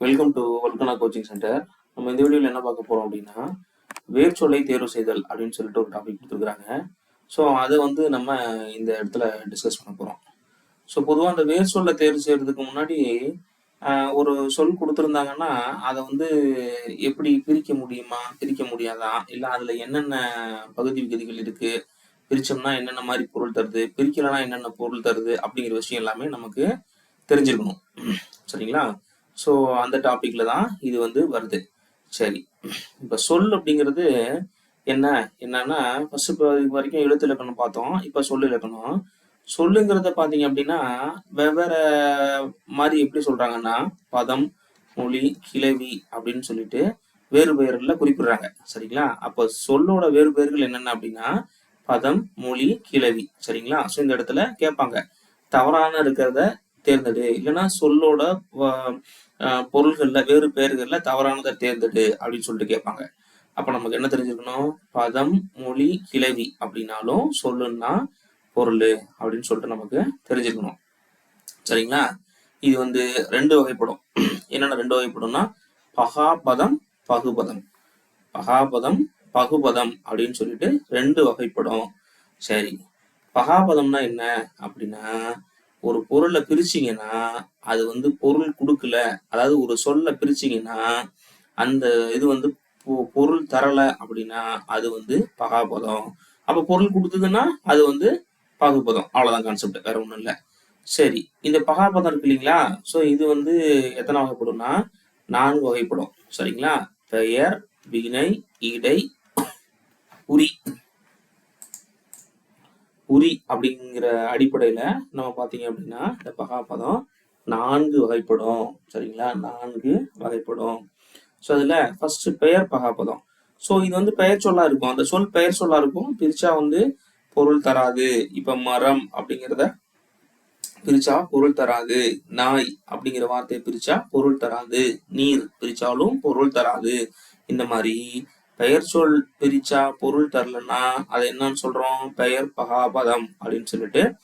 Welcome to வல்கனா coaching centre நம்ம இந்த வீடியோவில் என்ன பார்க்க போறோம் அப்படின்னா வேர்ச்சொல்லை தேர்வு செய்தல் அப்படின்னு சொல்லிட்டு ஒரு டாபிக் கொடுத்துருக்குறாங்க ஸோ அதை வந்து நம்ம இந்த இடத்துல டிஸ்கஸ் பண்ண போறோம். ஸோ பொதுவாக அந்த வேர் சொல்லை தேர்வு செய்யறதுக்கு முன்னாடி ஆஹ், ஒரு சொல் கொடுத்துருந்தாங்கன்னா அதை வந்து எப்படி பிரிக்க முடியுமா பிரிக்க முடியாதா இல்லை அதில் என்னென்ன பகுதி விகுதிகள் இருக்கு பிரிச்சோம்னா என்னென்ன மாதிரி பொருள் தருது பிரிக்கலன்னா என்னென்ன பொருள் தருது அப்படிங்கிற விஷயம் எல்லாமே நமக்கு தெரிஞ்சிருக்கணும். சரிங்களா? ஸோ அந்த டாப்பிக்கில் தான் இது வந்து வருது. சரி. இப்போ சொல் அப்படிங்கிறது என்ன? என்னன்னா ஃபர்ஸ்ட் இப்போ இது வரைக்கும் எழுத்து இலக்கணம் பார்த்தோம். இப்போ சொல் இலக்கணம். சொல்லுங்கிறத பார்த்தீங்க அப்படின்னா வெவ்வேறு மாதிரி எப்படி சொல்கிறாங்கன்னா பதம் மொழி கிளவி அப்படின்னு சொல்லிட்டு வேறு பெயர்களில் குறிப்பிடுறாங்க. சரிங்களா? அப்போ சொல்லோட வேறு பெயர்கள் என்னென்ன அப்படின்னா பதம் மொழி கிளவி. சரிங்களா? ஸோ இந்த இடத்துல கேட்பாங்க. தவறான இருக்கிறத தேர்ந்தெடு. இல்லைன்னா சொல்லோட அஹ் பொருள்கள்ல வேறு பெயர்கள்ல தவறானதை தேர்ந்தெடு அப்படின்னு சொல்லிட்டு கேட்பாங்க. அப்ப நமக்கு என்ன தெரிஞ்சிருக்கணும்? பதம் மொழி கிளவி அப்படின்னாலும் சொல்லுன்னா பொருள் அப்படின்னு சொல்லிட்டு நமக்கு தெரிஞ்சிருக்கணும். சரிங்களா? இது வந்து ரெண்டு வகைப்படும். என்னென்ன ரெண்டு வகைப்படும்னா பகாபதம் பகுபதம் பகாபதம் பகுபதம் அப்படின்னு சொல்லிட்டு ரெண்டு வகைப்படும். சரி. பகாபதம்னா என்ன அப்படின்னா ஒரு பொருளை பிரிச்சிங்கன்னா அது வந்து பொருள் கொடுக்கல. அதாவது ஒரு சொல்ல பிரிச்சிங்கன்னா அந்த இது வந்து பொ- பொருள் தரல அப்படின்னா அது வந்து பகாபதம். அப்ப பொருள் கொடுத்ததுன்னா அது வந்து பகுபதம். அவ்வளவுதான் கான்செப்ட் வேற ஒண்ணும் இல்ல. சரி இந்த பகாபதம் இருக்கு இல்லைங்களா? சோ இது வந்து எத்தனை வகைப்படும்னா நான்கு வகைப்படும். சரிங்களா? பெயர் வினை இடை உரி உரி அப்படிங்கிற அடிப்படையில நம்ம பார்த்தீங்க அப்படின்னா இந்த பகாபதம் நான்கு வகைப்படும். சரிங்களா? நான்கு வகைப்படும். ஸோ அதில் ஃபர்ஸ்ட் பெயர் பகாபதம் ஸோ இது வந்து பெயர் சொல்லா இருக்கும். அந்த சொல் பெயர் சொல்லா இருக்கும். பிரிச்சா வந்து பொருள் தராது. இப்போ மரம் அப்படிங்கிறத பிரிச்சா பொருள் தராது. நாய் அப்படிங்கிற வார்த்தையை பிரிச்சா பொருள் தராது. நீர் பிரிச்சாலும் பொருள் தராது. இந்த மாதிரி பெயர் சொல் பிரிச்சா பொருள் தரலன்னா அதை என்னன்னு சொல்றோம்? பெயர் பகாபதம் அப்படின்னு சொல்லிட்டு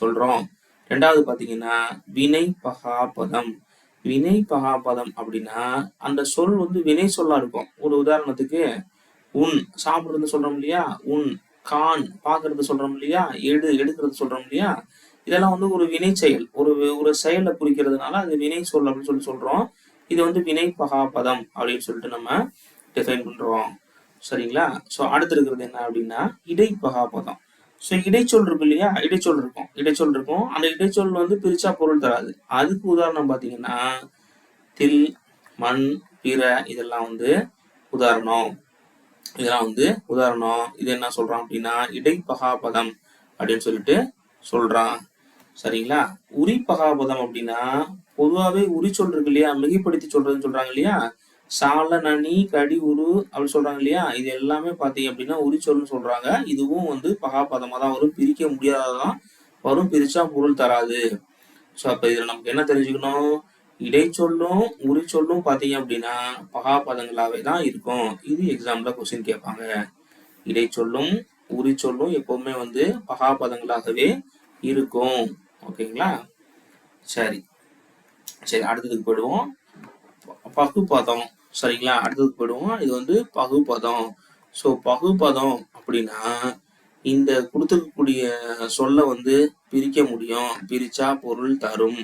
சொல்றோம். ரெண்டாவது பாத்தீங்கன்னா வினை பகாபதம். வினை பகாபதம் அப்படின்னா அந்த சொல் வந்து வினை சொல்லா இருக்கும். ஒரு உதாரணத்துக்கு உன் சாப்பிடுறது சொல்றோம் இல்லையா? உன் கான் பாக்குறது சொல்றோம் இல்லையா? எடு எடுக்கிறது சொல்றோம் இல்லையா? இதெல்லாம் வந்து ஒரு வினை செயல். ஒரு ஒரு செயலை குறிக்கிறதுனால அது வினை சொல் அப்படின்னு சொல்லி சொல்றோம். இது வந்து வினை பகாபதம் அப்படின்னு சொல்லிட்டு நம்ம டிஃபைன் பண்ணுறோம் சரிங்களா? ஸோ அடுத்து இருக்கிறது என்ன அப்படின்னா இடைப்பகாபதம் ஸோ இடைச்சொல் இருக்கு இல்லையா? இடைச்சொல் இருக்கும். இடைச்சொல் இருக்கும். அந்த இடைச்சொல் வந்து பிரிச்சா பொருள் தராது. அதுக்கு உதாரணம் பார்த்தீங்கன்னா தில் மண் பிற இதெல்லாம் வந்து உதாரணம். இதெல்லாம் வந்து உதாரணம். இது என்ன சொல்றான் அப்படின்னா இடைப்பகாபதம் அப்படின்னு சொல்லிட்டு சொல்றான். சரிங்களா? உரிப்பகாபதம் அப்படின்னா பொதுவாகவே உரி சொல் இருக்கு இல்லையா? மிகைப்படுத்தி சொல்றதுன்னு சொல்றாங்க இல்லையா? சால நனி கடி உரு அப்படி சொல்றாங்க இல்லையா? இது எல்லாமே பார்த்தீங்க அப்படின்னா உரிச்சொல்னு சொல்றாங்க. இதுவும் வந்து பகாபதமாக தான் வரும். பிரிக்க முடியாததான் வரும். பிரிச்சா பொருள் தராது. ஸோ அப்போ இதில் நமக்கு என்ன தெரிஞ்சுக்கணும்? இடைச்சொல்லும் உரிச்சொல்லும் பார்த்தீங்க அப்படின்னா பகாபதங்களாகவே தான் இருக்கும். இது எக்ஸாம்ல கொஸ்டின் கேட்பாங்க. இடைச்சொல்லும் உரிச்சொல்லும் எப்பவுமே வந்து பகாபதங்களாகவே இருக்கும். ஓகேங்களா சரி. சரி அடுத்ததுக்கு போயிடுவோம். பகுபதம் சரிங்களா? அடுத்தது போயிடுவோம். இது வந்து பகுபதம் ஸோ பகுபதம் அப்படின்னா இந்த கொடுத்துருக்கக்கூடிய சொல்ல வந்து பிரிக்க முடியும். பிரிச்சா பொருள் தரும்.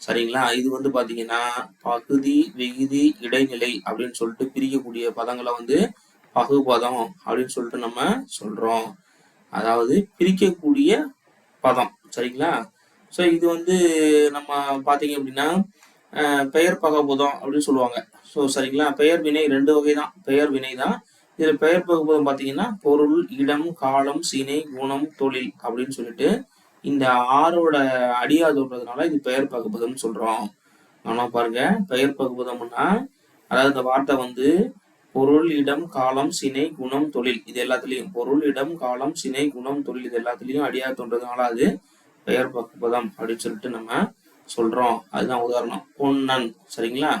சரிங்களா? இது வந்து பாத்தீங்கன்னா பகுதி விகுதி இடைநிலை அப்படின்னு சொல்லிட்டு பிரிக்கக்கூடிய பதங்களை வந்து பகுபதம் அப்படின்னு சொல்லிட்டு நம்ம சொல்றோம். அதாவது பிரிக்கக்கூடிய பதம். சரிங்களா? ஸோ இது வந்து நம்ம பார்த்தீங்க அப்படின்னா பெயர் பகபூதம் அப்படின்னு சொல்லுவாங்க. ஸோ சரிங்களா? பெயர் வினை ரெண்டு வகை தான் பெயர் வினை தான் இதில் பெயர் பகபூதம் பார்த்தீங்கன்னா பொருள் இடம் காலம் சினை குணம் தொழில் அப்படின்னு சொல்லிட்டு இந்த ஆறோட அடியா சொல்றதுனால இது பெயர் பகுபதம்னு சொல்றோம். ஆனால் பாருங்க பெயர் பகுபதம்னா அதாவது இந்த வார்த்தை வந்து பொருள் இடம் காலம் சினை குணம் தொழில் இது எல்லாத்துலேயும். பொருள் இடம் காலம் சினை குணம் தொழில் இது எல்லாத்துலேயும் அடியா தோன்றதுனால அது பெயர் பகுபதம் அப்படின்னு சொல்லிட்டு நம்ம சொல்றோம். அதுதான் உதாரணம். பொன்னன். சரிங்களா?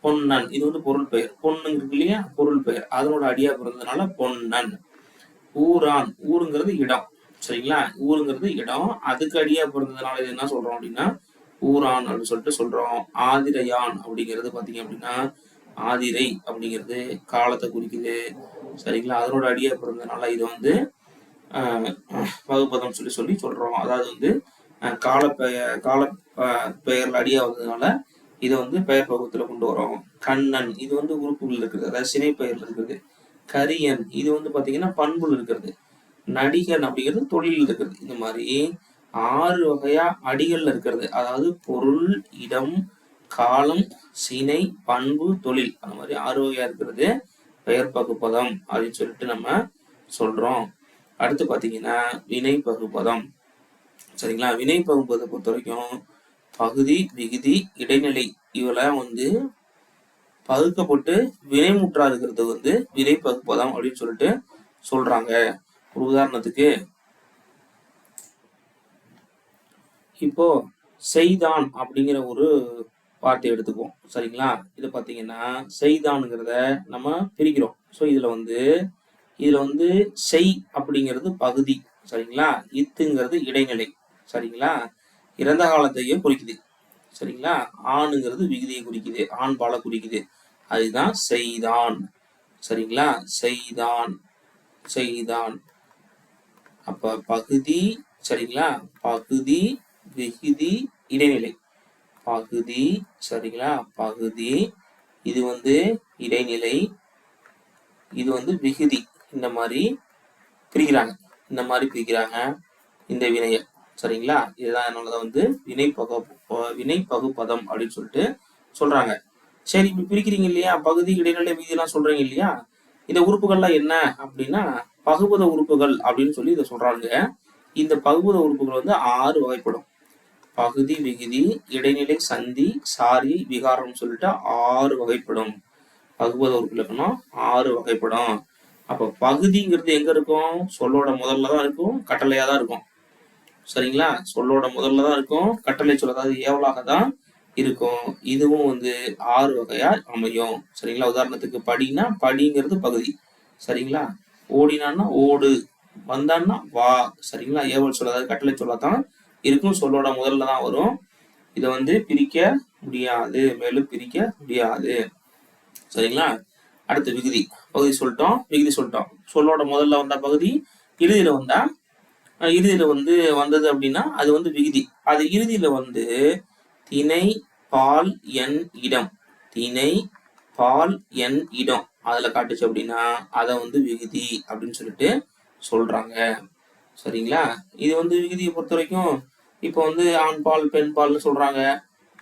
பொன்னன். இது வந்து பொருள் பெயர். பொண்ணுங்க இருக்கு இல்லையா? பொருள் பெயர். அதனோட அடியா பிறந்ததுனால பொன்னன். ஊரான். ஊருங்கிறது இடம். சரிங்களா? ஊருங்கிறது இடம். அதுக்கு அடியா பிறந்ததுனால இது என்ன சொல்றோம் அப்படின்னா ஊரான் அப்படின்னு சொல்லிட்டு சொல்றோம். ஆதிரையான் அப்படிங்கிறது பாத்தீங்க அப்படின்னா ஆதிரை அப்படிங்கிறது காலத்தை குறிக்குது. சரிங்களா? அதனோட அடியா பிறந்ததுனால இது வந்து ஆஹ், பகுப்பதம் சொல்லி சொல்லி சொல்றோம். அதாவது வந்து கால பெயர் கால ஆஹ், பெயர்ல அடியா வந்ததுனால இதை வந்து பெயர் பகுத்துல கொண்டு வரோம். கண்ணன் இது வந்து உறுப்புகள் இருக்குது. அதாவது சினை பெயர்ல இருக்குது. கரியன் இது வந்து பாத்தீங்கன்னா பண்புல இருக்கிறது. நடிகன் அப்படிங்கிறது தொழில் இருக்கிறது இந்த மாதிரி ஆறு வகையா அடிகள்ல இருக்கிறது. அதாவது பொருள் இடம் காலம் சினை பண்பு தொழில். அந்த மாதிரி ஆறு வகையா இருக்கிறது. பெயர் பகுப்பதம் அப்படின்னு சொல்லிட்டு நம்ம சொல்றோம். அடுத்து பாத்தீங்கன்னா வினை பகுப்பதம் சரிங்களா? வினை பகுப்பதை பொறுத்த வரைக்கும் பகுதி விகுதி இடைநிலை இவெல்லாம் வந்து பகுக்கப்பட்டு வினைமுற்றா இருக்கிறது வந்து வினை பகுப்பதம் அப்படின்னு சொல்லிட்டு சொல்றாங்க. ஒரு உதாரணத்துக்கு இப்போ செய்தான் அப்படிங்கிற ஒரு வார்த்தை எடுத்துக்குவோம். சரிங்களா? இது பாத்தீங்கன்னா செய்தான்ங்கிறத நம்ம பிரிக்கிறோம். ஸோ இதுல வந்து இதுல வந்து செய் அப்படிங்கிறது பகுதி. சரிங்களா? இத்துங்கிறது இடைநிலை. சரிங்களா? இறந்த காலத்தையும் குறிக்குது. சரிங்களா? ஆணுங்கிறது விகுதியை குறிக்குது. ஆண் பால குறிக்குது. அதுதான் செய்தான். சரிங்களா? செய்தான். செய்தான். அப்ப பகுதி சரிங்களா? பகுதி விகுதி இடைநிலை. பகுதி சரிங்களா? பகுதி இது வந்து இடைநிலை. இது வந்து விகுதி. இந்த மாதிரி பிரிக்கிறாங்க. இந்த மாதிரி பிரிக்கிறாங்க இந்த வினையை. சரிங்களா? இதுதான் என்னோட வந்து வினை பகு வினை பகுப்பதம் அப்படின்னு சொல்லிட்டு சொல்றாங்க. சரி இப்படி பிரிக்கிறீங்க இல்லையா? பகுதி இடைநிலை வீதியெல்லாம் சொல்றீங்க இல்லையா? இந்த உறுப்புகள்லாம் என்ன அப்படின்னா பகுபத உறுப்புகள் அப்படின்னு சொல்லி இதை சொல்றாங்க இந்த பகுபத உறுப்புகள் வந்து ஆறு வகைப்படும். பகுதி விகுதி இடைநிலை சந்தி சாரி விகாரம் சொல்லிட்டு ஆறு வகைப்படும். பகுபத உறுப்பு இலக்கணம் ஆறு வகைப்படும். அப்ப பகுதிங்கிறது எங்க இருக்கும்? சொல்லோட முதல்ல தான் இருக்கும் கட்டளையா தான் இருக்கும். சரிங்களா? சொல்லோட முதல்ல தான் இருக்கும் கட்டளை சொல் அதாவது ஏவலாக தான் இருக்கும். இதுவும் வந்து ஆறு வகையா அமையும். சரிங்களா? உதாரணத்துக்கு படினா படிங்கிறது பகுதி. சரிங்களா? ஓடினான்னா ஓடு. வந்தான்னா வா. சரிங்களா? ஏவல் சொல் அதாவது கட்டளை சொல்லத்தான் இருக்கும். சொல்லோட முதல்ல தான் வரும். இதை வந்து பிரிக்க முடியாது. மேலும் பிரிக்க முடியாது. சரிங்களா? அடுத்து விகுதி. பகுதி சொல்லிட்டோம் விகுதி சொல்லிட்டோம். சொல்லோட முதல்ல வந்த பகுதி இறுதியில வந்தா இறுதியில வந்து வந்தது அப்படின்னா அது வந்து விகுதி. அது இறுதியில வந்து திணை பால் எண் இடம். திணை பால் எண் இடம். அதுல காட்டுச்சு அப்படின்னா அதை வந்து விகுதி அப்படின்னு சொல்லிட்டு சொல்றாங்க. சரிங்களா? இது வந்து விகுதியை பொறுத்த வரைக்கும் இப்போ வந்து ஆண் பால் பெண் பால்னு சொல்றாங்க.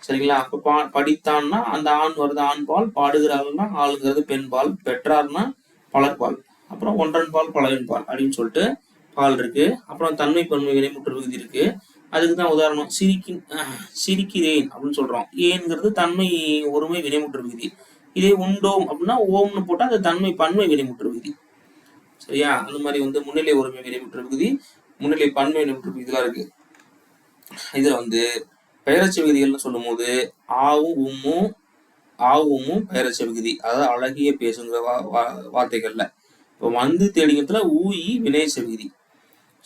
சரிங்களா? அப்ப பா படித்தான்னா அந்த ஆண் வருது ஆண் பால் பாடுகிறாள்னா ஆளுங்கிறது பெண் பால் பெற்றார்னா பலர்பால் அப்புறம் ஒன்றன் பால் பலவின் பால் அப்படின்னு சொல்லிட்டு பால் இருக்கு. அப்புறம் தன்மை பன்மை வினைமுற்று விகுதி இருக்கு. அதுக்கு தான் உதாரணம் சிரிக்கி சிரிக்கிறேன் அப்படின்னு சொல்றோம். ஏன்கிறது தன்மை ஒருமை வினைமுற்று விகுதி. இதே உண்டோம் அப்படின்னா ஓம்னு போட்டா அது தன்மை பன்மை வினைமுற்று விகுதி. சரியா? அந்த மாதிரி வந்து முன்னிலை ஒருமை வினைமுற்று விகுதி முன்னிலை பன்மை வினைமுற்று விகுதிலாம் இருக்கு. இதுல வந்து பெயரட்சி விகுதிகள்னு சொல்லும்போது ஆவும் உம்மும் ஆவுமும் பெயரட்சி விகுதி. அதாவது அழகிய பேசுங்கிற வா- வா- வார்த்தைகள்ல. இப்போ வந்து தேடிங்கிறதுல ஊயி வினைச்ச விகுதி.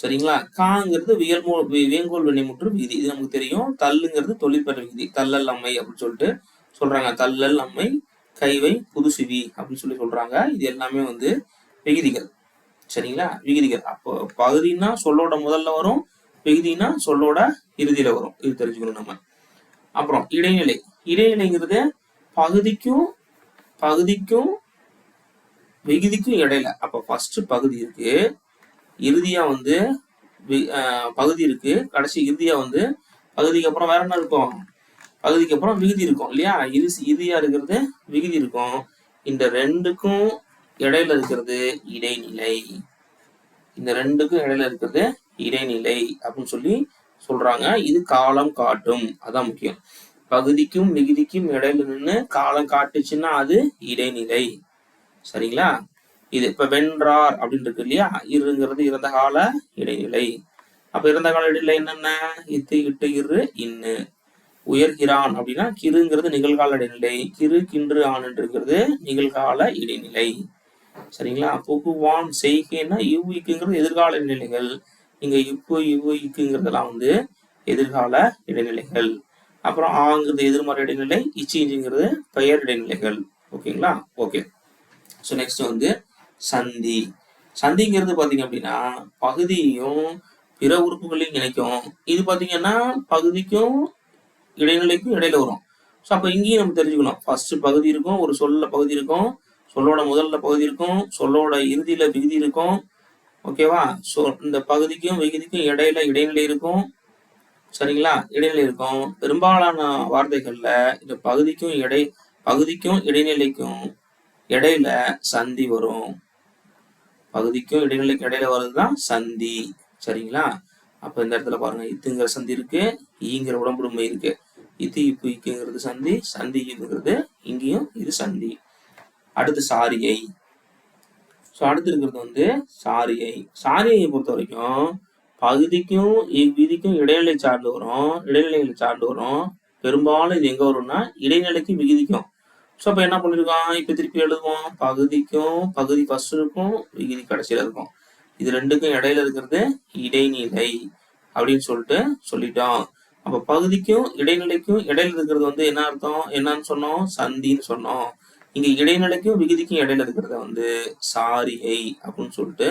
சரிங்களா? காங்கிறது வியல்மோ வேங்கோல் வியங்கோல் வினைமுற்று விகுதி. இது நமக்கு தெரியும். தள்ளுங்கிறது தொழிற்பெற விகுதி. தள்ளல் அம்மை அப்படின்னு சொல்லிட்டு சொல்றாங்க. தள்ளல் அம்மை கைவை புதுசுவி அப்படின்னு சொல்லி சொல்றாங்க. இது எல்லாமே வந்து விகுதிகள். சரிங்களா? விகுதிகள். அப்போ பகுதின்னா சொல்லோட முதல்ல வரும். விகுதினா சொல்லோட இறுதியில வரும். இது தெரிஞ்சுக்கணும் நம்ம. அப்புறம் இடைநிலை. இடைநிலைங்கிறது பகுதிக்கும் பகுதிக்கும் விகுதிக்கும் இடையில. அப்ப ஃபர்ஸ்ட் பகுதி இருக்கு. இறுதியா வந்து ஆஹ் பகுதி இருக்கு. கடைசி இறுதியா வந்து பகுதிக்கு அப்புறம் வேற என்ன இருக்கும்? பகுதிக்கு அப்புறம் விகுதி இருக்கும் இல்லையா? இது இறுதியா இருக்கிறது விகுதி இருக்கும். இந்த ரெண்டுக்கும் இடையில இருக்கிறது இடைநிலை. இந்த ரெண்டுக்கும் இடையில இருக்கிறது இடைநிலை அப்படின்னு சொல்லி சொல்றாங்க. இது காலம் காட்டும். அதான் முக்கியம். பகுதிக்கும் மிகுதிக்கும் இடையில நின்று காலம் காட்டுச்சுன்னா அது இடைநிலை. சரிங்களா? இது இப்ப வென்றார் அப்படின்னு இருக்கு இல்லையா? இருங்கிறது இறந்த கால இடைநிலை. அப்ப இறந்த கால இடைநிலை என்னென்ன? இத்து இட்டு இரு இன்னு. உயர்கிறான் அப்படின்னா கிருங்கிறது நிகழ்கால இடைநிலை. கிரு கின்று ஆண் இருக்கிறது நிகழ்கால இடைநிலை. சரிங்களா? புகுவான் செய்கைன்னா இவ் எதிர்கால நிலைகள் இங்க இப்போ இவ்வு இக்குங்கிறதெல்லாம் வந்து எதிர்கால இடைநிலைகள். அப்புறம் ஆங்கிறது எதிர்மறை இடைநிலை இச்சிங்கிறது பெயர் இடைநிலைகள். ஓகேங்களா? ஓகே. ஸோ நெக்ஸ்ட் வந்து சந்தி. சந்திங்கிறது பார்த்தீங்க அப்படின்னா பகுதியும் பிற உறுப்புகளையும் இணைக்கும். இது பார்த்தீங்கன்னா பகுதிக்கும் இடைநிலைக்கும் இடையில வரும். ஸோ அப்போ இங்கேயும் நம்ம தெரிஞ்சுக்கணும். ஃபர்ஸ்ட் பகுதி இருக்கும் ஒரு சொல்ல பகுதி இருக்கும் சொல்லோட முதல்ல பகுதி இருக்கும் சொல்லோட இறுதியில விகுதி இருக்கும் ஓகேவா? ஸோ இந்த பகுதிக்கும் விகுதிக்கும் இடையில இடைநிலை இருக்கும். சரிங்களா? இடைநிலை இருக்கும். பெரும்பாலான வார்த்தைகள்ல இந்த பகுதிக்கும் இடை பகுதிக்கும் இடைநிலைக்கும் இடையில சந்தி வரும். பகுதிக்கும் இடைநிலைக்கும் இடையில வர்றதுதான் சந்தி. சரிங்களா? அப்ப இந்த இடத்துல பாருங்க இத்துங்கிற சந்தி இருக்கு ஈங்கிற உடம்புடுமை இருக்கு. இத்து இப்பு இக்குங்கிறது சந்தி சந்தி இதுங்கிறது இங்கேயும் இது சந்தி. அடுத்து சாரியை. ஸோ அடுத்து இருக்கிறது வந்து சாரியை. சாரியை பொறுத்த வரைக்கும் பகுதிக்கும் இவ்விதிக்கும் இடைநிலை சார்ந்து வரும். இடைநிலைகள் சார்ந்து வரும். பெரும்பாலும் இது எங்கே வரும்னா இடைநிலைக்கு விகுதிக்கும். ஸோ அப்போ என்ன பண்ணியிருக்கான் இப்போ திருப்பி எழுதுவோம். பகுதிக்கும் பகுதி ஃபர்ஸ்ட் இருக்கும் விகுதி கடைசியில் இருக்கும். இது ரெண்டுக்கும் இடையில இருக்கிறது இடைநிலை அப்படின்னு சொல்லிட்டு சொல்லிட்டோம். அப்போ பகுதிக்கும் இடைநிலைக்கும் இடையில இருக்கிறது வந்து என்ன அர்த்தம்? என்னன்னு சொன்னோம்? சந்தின்னு சொன்னோம். இங்க இடைநிலைக்கும் விகுதிக்கும் இடையில இருக்கிறத வந்து சாரியை அப்படின்னு சொல்லிட்டு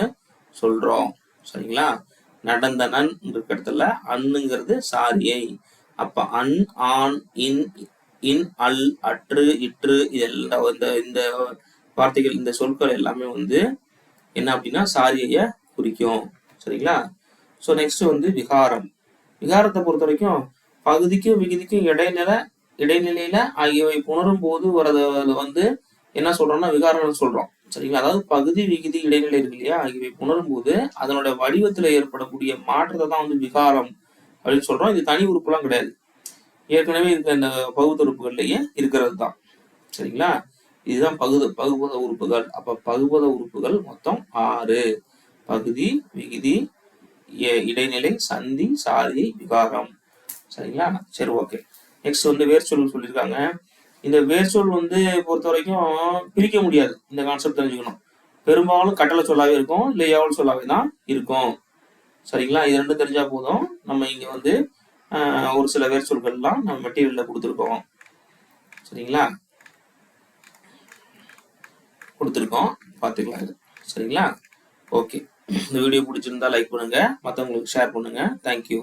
சொல்றோம். சரிங்களா? நடந்தனன் இருக்க இடத்துல அண்ணுங்கிறது சாரியை. அப்ப அன் ஆண் இன் இன் அல் அற்று இற்று இதெல்லாம் இந்த இந்த வார்த்தைகள் இந்த சொற்கள் எல்லாமே வந்து என்ன அப்படின்னா சாரியைய குறிக்கும். சரிங்களா? ஸோ நெக்ஸ்ட் வந்து விகாரம். விகாரத்தை பொறுத்த வரைக்கும் பகுதிக்கும் விகுதிக்கும் இடைநிலை இடைநிலையில ஆகியவை புணரும் போது வரது வந்து என்ன சொல்றோம்னா விகாரம்னு சொல்றோம். சரிங்களா? அதாவது பகுதி விகுதி இடைநிலை இருக்கு இல்லையா? ஆகியவை புணரும் போது அதனோட வடிவத்துல ஏற்படக்கூடிய மாற்றத்தை தான் வந்து விகாரம் அப்படின்னு சொல்றோம். இது தனி உறுப்புலாம் கிடையாது. ஏற்கனவே இருக்க இந்த பகுத்த உறுப்புகள்லயே இருக்கிறது தான். சரிங்களா? இதுதான் பகுத பகுபத உறுப்புகள். அப்ப பகுபத உறுப்புகள் மொத்தம் ஆறு. பகுதி விகுதி இ- இடைநிலை சந்தி சாதி விகாரம். சரிங்களா? சரி ஓகே. நெக்ஸ்ட் வந்து வேர்ச்சொல் சொல்லியிருக்காங்க. இந்த வேர்ச்சொல் வந்து பொறுத்த வரைக்கும் பிரிக்க முடியாது. இந்த கான்செப்ட் தெரிஞ்சுக்கணும். பெரும்பாலும் கட்டளை சொல்லாவே இருக்கும் இல்லை ஏவல் சொல்லாவே தான் இருக்கும். சரிங்களா? இது ரெண்டும் தெரிஞ்சா போதும். நம்ம இங்க வந்து ஒரு சில வேர்ச்சொற்கள்லாம் நம்ம மெட்டீரியல்ல கொடுத்துருக்கோம். சரிங்களா? கொடுத்துருக்கோம். பார்த்துக்கலாம் இது. சரிங்களா? ஓகே இந்த வீடியோ பிடிச்சிருந்தா லைக் பண்ணுங்க. மற்றவங்களுக்கு ஷேர் பண்ணுங்க. தேங்க்யூ